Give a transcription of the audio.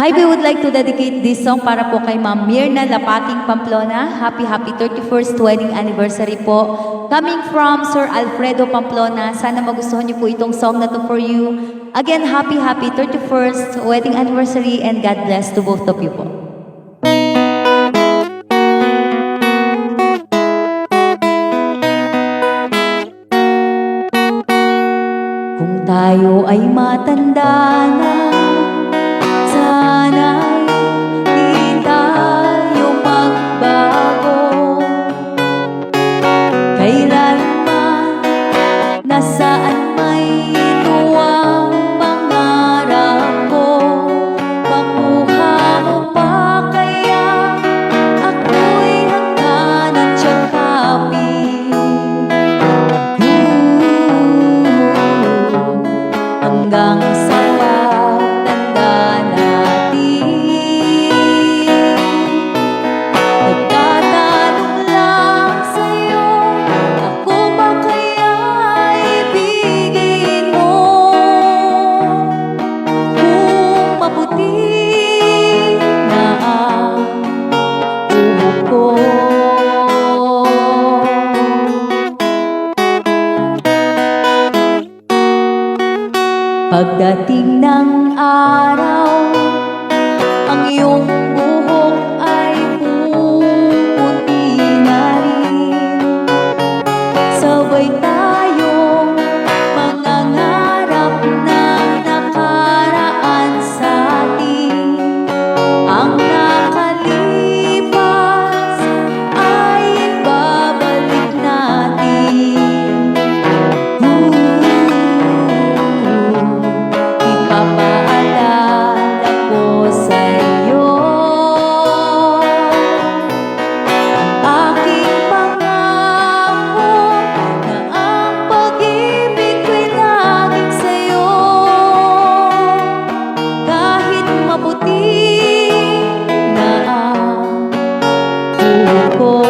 Hi, we would like to dedicate this song para po kay Ma'am Mirna Lapaking Pamplona. Happy, happy 31st wedding anniversary po. Coming from Sir Alfredo Pamplona. Sana magustuhan niyo po itong song na to for you. Again, happy, happy 31st wedding anniversary and God bless to both of you po. Kung tayo ay matanda na, xa anh mây tuôn Pagdating ng araw Ang iyong buhay 如果